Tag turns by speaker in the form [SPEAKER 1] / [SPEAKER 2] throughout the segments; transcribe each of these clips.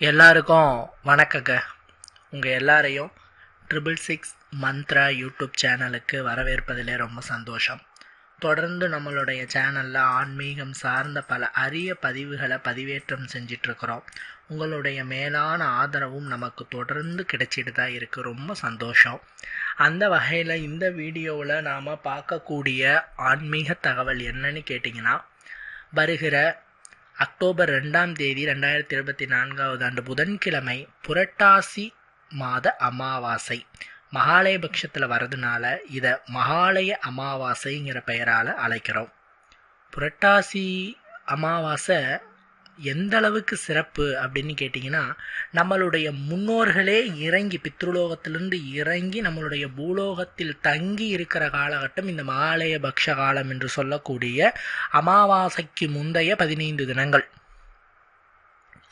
[SPEAKER 1] எல்லாருக்கும் வணக்கங்க. உங்கள் எல்லாரையும் ட்ரிபிள் சிக்ஸ் மந்த்ரா யூடியூப் சேனலுக்கு வரவேற்பதிலே ரொம்ப சந்தோஷம். தொடர்ந்து நம்மளுடைய சேனலில் ஆன்மீகம் சார்ந்த பல அரிய பதிவுகளை பதிவேற்றம் செஞ்சிட்ருக்கிறோம். உங்களுடைய மேலான ஆதரவும் நமக்கு தொடர்ந்து கிடைச்சிட்டு தான் இருக்குது ரொம்ப சந்தோஷம். அந்த வகையில் இந்த வீடியோவில் நாம் பார்க்கக்கூடிய ஆன்மீக தகவல் என்னன்னு கேட்டிங்கன்னா வருகிற அக்டோபர் ரெண்டாம் தேதி ரெண்டாயிரத்தி இருபத்தி நான்காவது ஆண்டு புதன்கிழமை புரட்டாசி மாத அமாவாசை. மகாலயபட்சத்தில் வரதுனால இதை மகாலய அமாவாசைங்கிற பெயரால் அழைக்கிறோம். புரட்டாசி அமாவாசை எந்த அளவுக்கு சிறப்பு அப்படின்னு கேட்டிங்கன்னா நம்மளுடைய முன்னோர்களே இறங்கி பித்ருலோகத்திலிருந்து இறங்கி நம்மளுடைய பூலோகத்தில் தங்கி இருக்கிற காலகட்டம் இந்த மாலய பக்ஷ காலம் என்று சொல்லக்கூடிய அமாவாசைக்கு முந்தைய பதினைந்து தினங்கள்.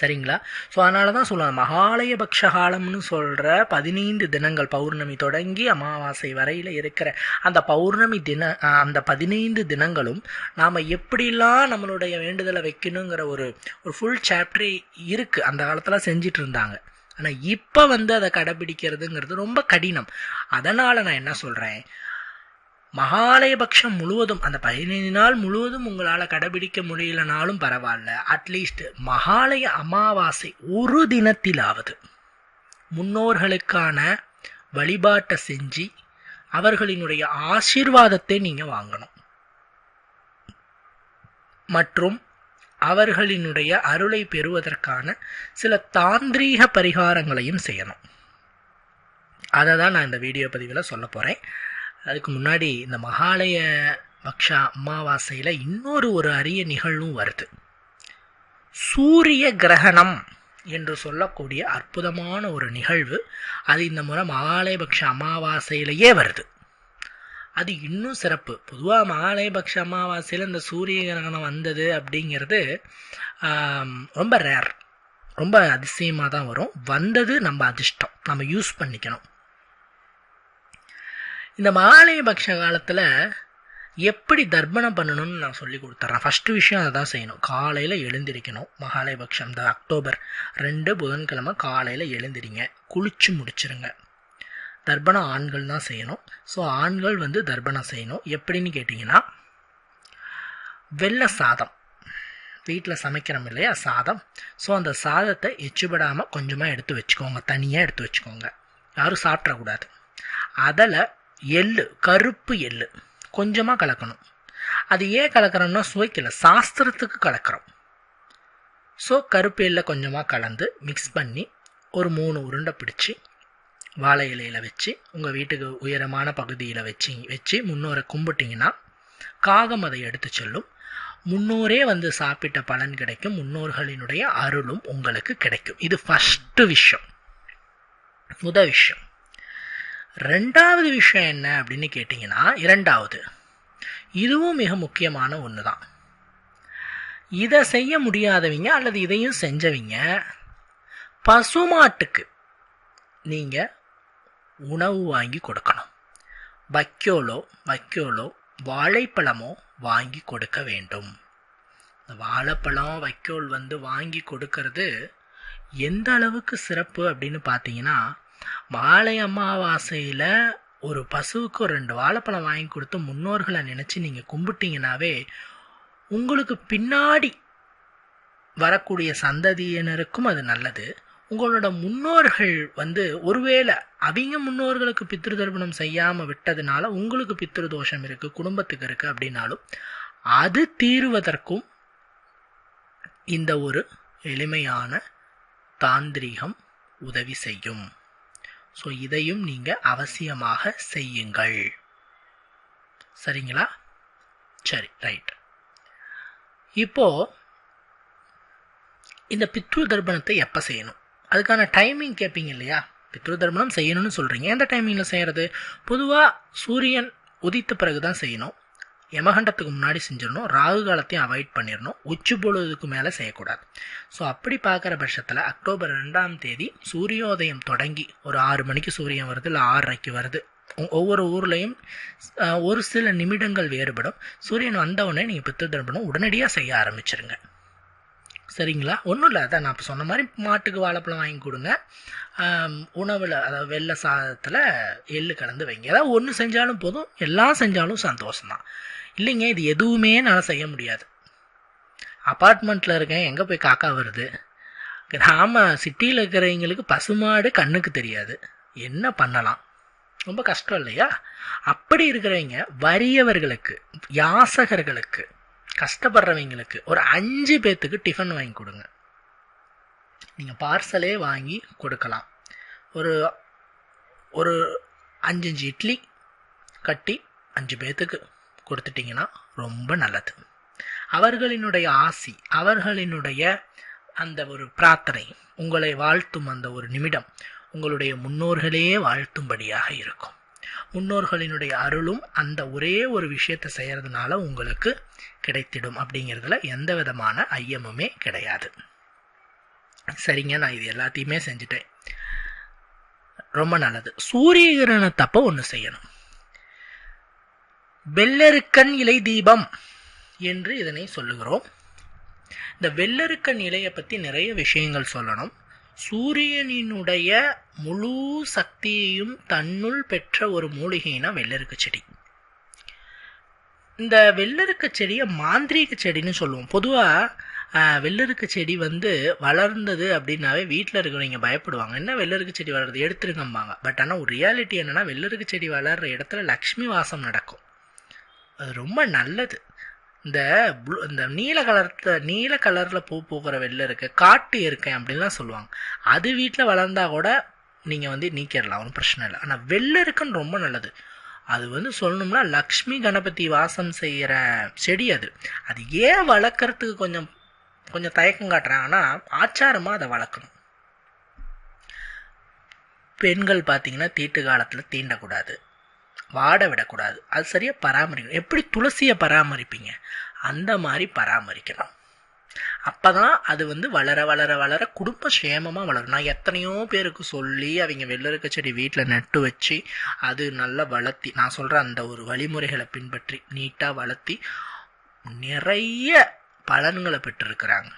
[SPEAKER 1] சரிங்களா? ஸோ அதனால தான் சொல்லுவாங்க மகாலய பக்ஷகாலம்னு சொல்கிற பதினைந்து தினங்கள் பௌர்ணமி தொடங்கி அமாவாசை வரையில் இருக்கிற அந்த பௌர்ணமி தின அந்த பதினைந்து தினங்களும் நாம் எப்படிலாம் நம்மளுடைய வேண்டுதலை வைக்கணுங்கிற ஒரு ஒரு ஃபுல் சாப்டரே இருக்குது அந்த காலத்தில் செஞ்சிட்டு இருந்தாங்க. ஆனால் இப்போ வந்து அதை கடைபிடிக்கிறதுங்கிறது ரொம்ப கடினம். அதனால் நான் என்ன சொல்கிறேன் மகாலயபக்ஷம் முழுவதும் அந்த பதினைந்து நாள் முழுவதும் உங்களால் கடைபிடிக்க முடியலனாலும் பரவாயில்ல. அட்லீஸ்ட் மகாலய அமாவாசை ஒரு தினத்திலாவது. முன்னோர்களுக்கான வழிபாட்டை செஞ்சு அவர்களினுடைய ஆசீர்வாதத்தை நீங்கள் வாங்கணும். மற்றும் அவர்களினுடைய அருளை பெறுவதற்கான சில தாந்திரீக பரிகாரங்களையும் செய்யணும். அதை தான் நான் இந்த வீடியோ பதிவில் சொல்ல போகிறேன் அதுக்கு முன்னாடி இந்த மகாலய பக்ஷா அமாவாசையில் இன்னொரு ஒரு அரிய நிகழ்வும் வருது. சூரிய கிரகணம் என்று சொல்லக்கூடிய அற்புதமான ஒரு நிகழ்வு அது இந்த முறை மகாலயபக்ஷ அமாவாசையிலேயே வருது. அது இன்னும் சிறப்பு. பொதுவாக மகாலயபக்ஷ அமாவாசையில் இந்த சூரிய கிரகணம் வந்தது அப்படிங்கிறது ரொம்ப ரேர் ரொம்ப அதிசயமாக தான் வரும். வந்தது நம்ம அதிர்ஷ்டம். நம்ம யூஸ் பண்ணிக்கணும். இந்த மகாலயபக்ஷ காலத்தில் எப்படி தர்ப்பணம் பண்ணணும்னு நான் சொல்லி கொடுத்துட்றேன் ஃபஸ்ட்டு விஷயம் அதை தான் செய்யணும். காலையில் எழுந்திரிக்கணும். மகாலயபக்ஷம் இந்த அக்டோபர் ரெண்டு புதன்கிழமை காலையில் எழுந்திரிங்க. குளிச்சு முடிச்சிருங்க. தர்ப்பணம் ஆண்கள் தான் செய்யணும். ஸோ ஆண்கள் வந்து தர்ப்பணம் செய்யணும். எப்படின்னு கேட்டிங்கன்னா வெள்ளை சாதம். வீட்டில் சமைக்கிறோம் இல்லையா சாதம். ஸோ அந்த சாதத்தை எச்சுபடாமல் கொஞ்சமாக எடுத்து வச்சுக்கோங்க. தனியாக எடுத்து வச்சுக்கோங்க. யாரும் சாப்பிட்றக்கூடாது அதில் எள்ளு கருப்பு எள்ளு. கொஞ்சமாக கலக்கணும். அது ஏன் கலக்கிறோம்னா சுவைக்கல. சாஸ்திரத்துக்கு கலக்கிறோம். ஸோ கருப்பு எள்ளை கொஞ்சமாக கலந்து மிக்ஸ் பண்ணி ஒரு மூணு உருண்டை பிடிச்சி வாழை இலையில் வச்சு உங்கள் வீட்டுக்கு உயரமான பகுதியில் வச்சு வச்சு முன்னோரை கும்பிட்டிங்கன்னா காகம் அதை எடுத்து செல்லும். முன்னோரே வந்து சாப்பிட்ட பலன் கிடைக்கும். முன்னோர்களினுடைய அருளும் உங்களுக்கு கிடைக்கும். இது ஃபஸ்ட்டு விஷயம். முத விஷயம். ரெண்டாவது விஷயம் என்ன அப்படின்னு கேட்டிங்கன்னா இரண்டாவது. இதுவும் மிக முக்கியமான ஒன்று தான் இதை செய்ய முடியாதவங்க அல்லது இதையும் செஞ்சவங்க பசுமாட்டுக்கு நீங்கள் உணவு வாங்கி கொடுக்கணும். வைக்கோலோ வைக்கோலோ வாழைப்பழமோ வாங்கி கொடுக்க வேண்டும். இந்த வாழைப்பழம் வைக்கோல் வந்து வாங்கி கொடுக்கறது எந்த அளவுக்கு சிறப்பு அப்படின்னு பார்த்தீங்கன்னா மாலை அமாவாசையில் ஒரு பசுவுக்கு ஒரு ரெண்டு வாழைப்பழம் வாங்கி கொடுத்து முன்னோர்களை நினச்சி நீங்கள் கும்பிட்டீங்கன்னாவே உங்களுக்கு பின்னாடி வரக்கூடிய சந்ததியினருக்கும் அது நல்லது. உங்களோட முன்னோர்கள் வந்து ஒருவேளை அவங்க முன்னோர்களுக்கு பித்ரு தர்ப்பணம் செய்யாமல் விட்டதுனால உங்களுக்கு பித்ரு தோஷம் இருக்குது குடும்பத்துக்கு இருக்குது அப்படின்னாலும் அது தீருவதற்கும் இந்த ஒரு எளிமையான தாந்திரீகம் உதவி செய்யும். ஸோ இதையும் நீங்கள் அவசியமாக செய்யுங்கள். சரிங்களா? சரி ரைட் இப்போ இந்த பித்ரு தர்ப்பணத்தை எப்போ செய்யணும்? அதுக்கான டைமிங் கேட்பீங்க இல்லையா? பித்ரு தர்ப்பணம் செய்யணும்னு சொல்கிறீங்க எந்த டைமிங்கில் செய்கிறது பொதுவாக சூரியன் உதித்த பிறகு தான் செய்யணும். யமகண்டத்துக்கு முன்னாடி செஞ்சிடணும் ராகு காலத்தையும் அவாய்ட் பண்ணிடணும் உச்சி பொழுதுக்கு மேலே செய்யக்கூடாது. ஸோ அப்படி பார்க்குற பட்சத்தில் அக்டோபர் ரெண்டாம் தேதி சூரியோதயம் தொடங்கி ஒரு ஆறு மணிக்கு சூரியன் வருது இல்லை ஆறரைக்கு வருது. ஒவ்வொரு ஊர்லேயும் ஒரு சில நிமிடங்கள் வேறுபடும். சூரியன் வந்தவுடனே நீங்கள் பித்து உடனடியாக செய்ய ஆரம்பிச்சிருங்க. சரிங்களா? ஒன்றும் இல்லை அதான் நான் இப்போ சொன்ன மாதிரி மாட்டுக்கு வாழைப்பழம் வாங்கி கொடுங்க. உணவில் அதாவது வெள்ளை சாதத்தில் எள்ளு கலந்து வைங்க. ஏதாவது ஒன்று செஞ்சாலும் போதும் எல்லாம் செஞ்சாலும் சந்தோஷம்தான். இல்லைங்க இது எதுவுமே என்னால் செய்ய முடியாது. அப்பார்ட்மெண்ட்டில் இருக்கேன் எங்கே போய் காக்கா வருது? கிராம சிட்டியில் இருக்கிறவங்களுக்கு பசுமாடு கண்ணுக்கு தெரியாது. என்ன பண்ணலாம்? ரொம்ப கஷ்டம் இல்லையா? அப்படி இருக்கிறவங்க வறியவர்களுக்கு யாசகர்களுக்கு கஷ்டப்படுறவங்களுக்கு ஒரு அஞ்சு பேர்த்துக்கு டிஃபன் வாங்கி கொடுங்க. நீங்கள் பார்சலே வாங்கி கொடுக்கலாம். ஒரு ஒரு அஞ்சஞ்சு இட்லி கட்டி அஞ்சு பேர்த்துக்கு கொடுத்துட்டிங்கன்னா ரொம்ப நல்லது. அவர்களினுடைய ஆசி அவர்களினுடைய அந்த ஒரு பிரார்த்தனை உங்களை வாழ்த்தும் அந்த ஒரு நிமிடம் உங்களுடைய முன்னோர்களே வாழ்த்தும்படியாக இருக்கும். முன்னோர்களினுடைய அருளும் அந்த ஒரே ஒரு விஷயத்தை செய்கிறதுனால உங்களுக்கு கிடைத்திடும் அப்படிங்கிறதுல எந்த விதமான ஐயமுமே கிடையாது. சரிங்க நான் இது எல்லாத்தையுமே செஞ்சுட்டேன். ரொம்ப நல்லது. சூரிய கிரகணத்தப்போ ஒன்று செய்யணும். வெள்ளருக்கன் இலை தீபம் என்று இதனை சொல்லுகிறோம். இந்த வெள்ளருக்கன் இலையை பற்றி நிறைய விஷயங்கள் சொல்லணும். சூரியனினுடைய முழு சக்தியையும் தன்னுள் பெற்ற ஒரு மூலிகைனா வெள்ளருக்கு செடி. இந்த வெள்ளருக்கு செடியை மாந்திரீக செடின்னு சொல்லுவோம். பொதுவாக வெள்ளருக்கு செடி வந்து வளர்ந்தது அப்படின்னாவே வீட்டில் இருக்கிறவங்க பயப்படுவாங்க. என்ன வெள்ளருக்கு செடி வளருது? எடுத்துருங்கம்பாங்க. பட் ஆனால் ஒரு ரியாலிட்டி என்னென்னா வெள்ளருக்கு செடி வளர்கிற இடத்துல லக்ஷ்மி வாசம் நடக்கும். அது ரொம்ப நல்லது. இந்த ப்ளூ இந்த நீல கலர்ல நீல கலரில் பூ பூக்கிற வெள்ளை இருக்க காட்டு இருக்கேன் அப்படின்லாம் சொல்லுவாங்க. அது வீட்டில் வளர்ந்தா கூட நீங்கள் வந்து நீக்கிடலாம் ஒன்றும் பிரச்சனை இல்லை. ஆனால் வெள்ளை இருக்குன்னு ரொம்ப நல்லது. அது வந்து சொல்லணும்னா லக்ஷ்மி கணபதி வாசம் செய்கிற செடி அது. அது ஏன் வளர்க்குறதுக்கு கொஞ்சம் கொஞ்சம் தயக்கம் காட்டுறாங்கன்னா ஆச்சாரமாக அதை வளர்க்கணும். பெண்கள் பார்த்தீங்கன்னா தீட்டு காலத்தில் தீண்டக்கூடாது. வாட விடக்கூடாது. அது சரியாக பராமரிக்கணும். எப்படி துளசியை பராமரிப்பீங்க? அந்த மாதிரி பராமரிக்கணும். அப்போ தான் அது வந்து வளர வளர வளர குடும்ப சேமமாக வளரும். நான் எத்தனையோ பேருக்கு சொல்லி அவங்க வெள்ளருக்க செடி வீட்டில் நட்டு வச்சு அது நல்லா வளர்த்தி நான் சொல்கிற அந்த ஒரு வழிமுறைகளை பின்பற்றி நீட்டாக வளர்த்தி நிறைய பலன்களை பெற்றிருக்கிறாங்க.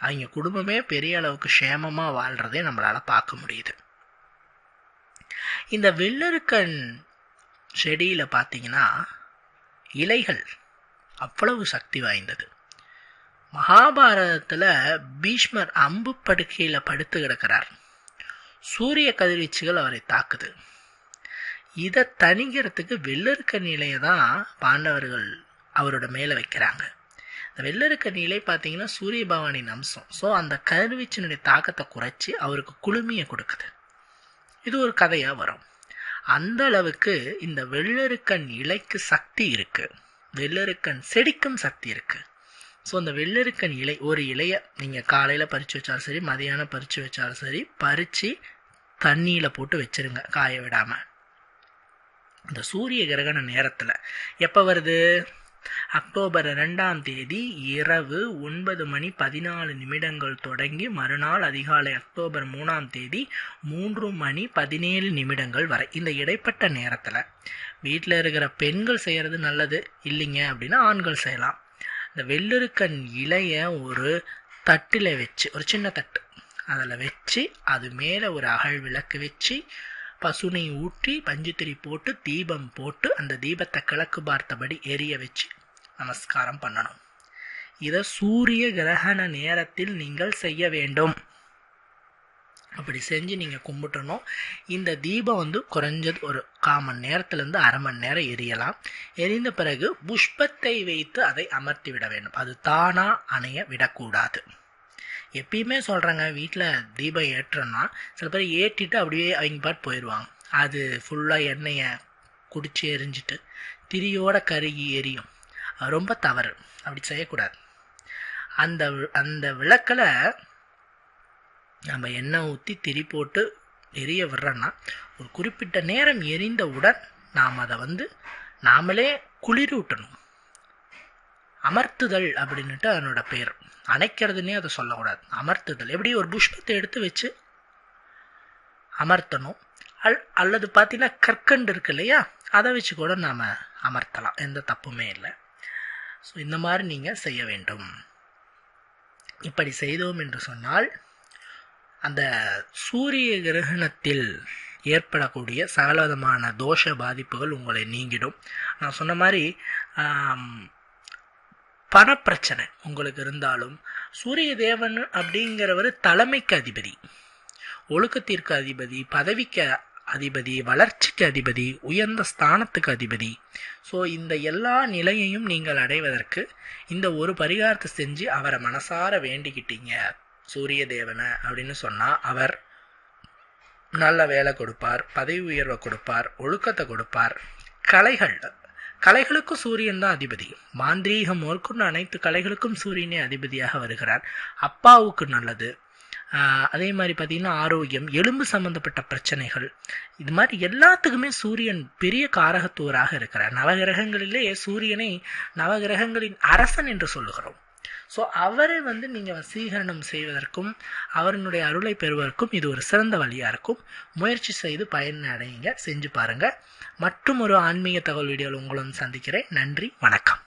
[SPEAKER 1] அவங்க குடும்பமே பெரிய அளவுக்கு சேமமாக வாழ்கிறதே நம்மளால் பார்க்க முடியுது. இந்த வெள்ளருக்கன் செடியில் பார்த்தீங்கன்னா இலைகள் அவ்வளவு சக்தி வாய்ந்தது. மகாபாரதத்தில் பீஷ்மர் அம்பு படுக்கையில் படுத்து கிடக்கிறார். சூரிய கதிர்வீச்சுகள் அவரை தாக்குது. இதை தணிக்கிறதுக்கு வெள்ளருக்க நிலையை தான் பாண்டவர்கள் அவரோட மேலே வைக்கிறாங்க. இந்த வெள்ளருக்க நிலை பார்த்தீங்கன்னா சூரிய பவானின் அம்சம். ஸோ அந்த கதிர்வீச்சினுடைய தாக்கத்தை குறைச்சி அவருக்கு குளுமையை கொடுக்குது. இது ஒரு கதையாக வரும். அந்த அளவுக்கு இந்த வெள்ளருக்கன் இலைக்கு சக்தி இருக்கு. வெள்ளருக்கன் செடிக்கும் சக்தி இருக்கு. ஸோ அந்த வெள்ளருக்கன் இலை ஒரு இலையை நீங்கள் காலையில் பறித்து வச்சாலும் சரி மதியானம் பறித்து வச்சாலும் சரி பறித்து தண்ணியில் போட்டு வச்சிருங்க காய விடாமல் இந்த சூரிய கிரகண நேரத்தில் எப்போ வருது? அக்டோபர் ரெண்டாம் தேதி இரவு ஒன்பது மணி பதினாலு நிமிடங்கள் தொடங்கி மறுநாள் அதிகாலை அக்டோபர் மூணாம் தேதி மூன்று மணி பதினேழு நிமிடங்கள் வரை. இந்த இடைப்பட்ட நேரத்தில் வீட்டில் இருக்கிற பெண்கள் செய்கிறது நல்லது இல்லைங்க அப்படின்னா ஆண்கள் செய்யலாம். இந்த வெள்ளருக்கன் இலைய ஒரு தட்டில் வச்சு ஒரு சின்ன தட்டு அதில் வச்சு அது மேலே ஒரு அகல் விளக்கு வச்சு பசுனை ஊற்றி பஞ்சுத்திரி போட்டு தீபம் போட்டு அந்த தீபத்தை கிழக்கு பார்த்தபடி எரிய வச்சு நமஸ்காரம் பண்ணணும். இதை சூரிய கிரகண நேரத்தில் நீங்கள் செய்ய வேண்டும். அப்படி செஞ்சு நீங்கள் கும்பிட்டணும் இந்த தீபம் வந்து குறைஞ்சது ஒரு கால் மணி நேரத்துலேருந்து அரை மணி நேரம் எரியலாம். எரிந்த பிறகு புஷ்பத்தை வைத்து அதை அமர்த்தி விட வேண்டும். அது தானாக அணைய விடக்கூடாது. எப்பயுமே சொல்கிறாங்க வீட்டில் தீபம் ஏற்றோன்னா சில பேர் ஏற்றிட்டு அப்படியே அவங்க பாட்டு போயிடுவாங்க. அது ஃபுல்லாக எண்ணெயை குடிச்சு எரிஞ்சிட்டு திரியோட கருகி எரியும். ரொம்ப தவறு. அப்படி செய்யக்கூடாது. அந்த அந்த விளக்கில் நம்ம எண்ணெய் ஊற்றி திரி போட்டு எரிய விடுறோன்னா ஒரு குறிப்பிட்ட நேரம் எரிந்தவுடன் நாம் அதை வந்து நாமளே குளிரூட்டணும். அமர்த்துதல் அப்படின்னுட்டு அதனோட பேர். அணைக்கிறதுனே அதை சொல்லக்கூடாது. அமர்த்துதல். எப்படி ஒரு புஷ்பத்தை எடுத்து வச்சு அமர்த்தணும்? அல் அல்லது பார்த்தீங்கன்னா கற்கண்டு இருக்கு இல்லையா? அதை வச்சு கூட நாம் அமர்த்தலாம். எந்த தப்புமே இல்லை. ஸோ இந்த மாதிரி நீங்கள் செய்ய வேண்டும். இப்படி செய்தோம் என்று சொன்னால் அந்த சூரிய கிரகணத்தில் ஏற்படக்கூடிய சகலவிதமான தோஷ பாதிப்புகள் உங்களை நீங்கிடும். நான் சொன்ன மாதிரி பணப்பிரச்சனை உங்களுக்கு இருந்தாலும் சூரிய தேவன் அப்படிங்கிறவர் தலைமைக்கு அதிபதி ஒழுக்கத்திற்கு அதிபதி பதவிக்கு அதிபதி வளர்ச்சிக்கு அதிபதி உயர்ந்த ஸ்தானத்துக்கு அதிபதி. ஸோ இந்த எல்லா நிலையையும் நீங்கள் அடைவதற்கு இந்த ஒரு பரிகாரத்தை செஞ்சு அவரை மனசார வேண்டிக்கிட்டீங்க. சூரிய தேவனை அப்படின்னு சொன்னால் அவர் நல்ல வேலை கொடுப்பார் பதவி உயர்வை கொடுப்பார் ஒழுக்கத்தை கொடுப்பார். கலைகள் கலைகளுக்கும் சூரியன் தான் அதிபதி. மாந்திரீகம் முதற்கொண்டு அனைத்து கலைகளுக்கும் சூரியனே அதிபதியாக வருகிறார். அப்பாவுக்கு நல்லது. அதே மாதிரி பார்த்தீங்கன்னா ஆரோக்கியம் எலும்பு சம்பந்தப்பட்ட பிரச்சனைகள். இது மாதிரி எல்லாத்துக்குமே சூரியன் பெரிய காரகத்துவராக இருக்கிறார். நவகிரகங்களிலே சூரியனை நவகிரகங்களின் அரசன் என்று சொல்லுகிறோம். ஸோ அவரை வந்து நீங்கள் வசீகரணம் செய்வதற்கும் அவரினுடைய அருளை பெறுவதற்கும் இது ஒரு சிறந்த வழியாக இருக்கும். முயற்சி செய்து பயன் அடையுங்க. செஞ்சு பாருங்கள் மற்றும் ஒரு ஆன்மீக தகவல் வீடியோவில் உங்களும் சந்திக்கிறேன். நன்றி. வணக்கம்.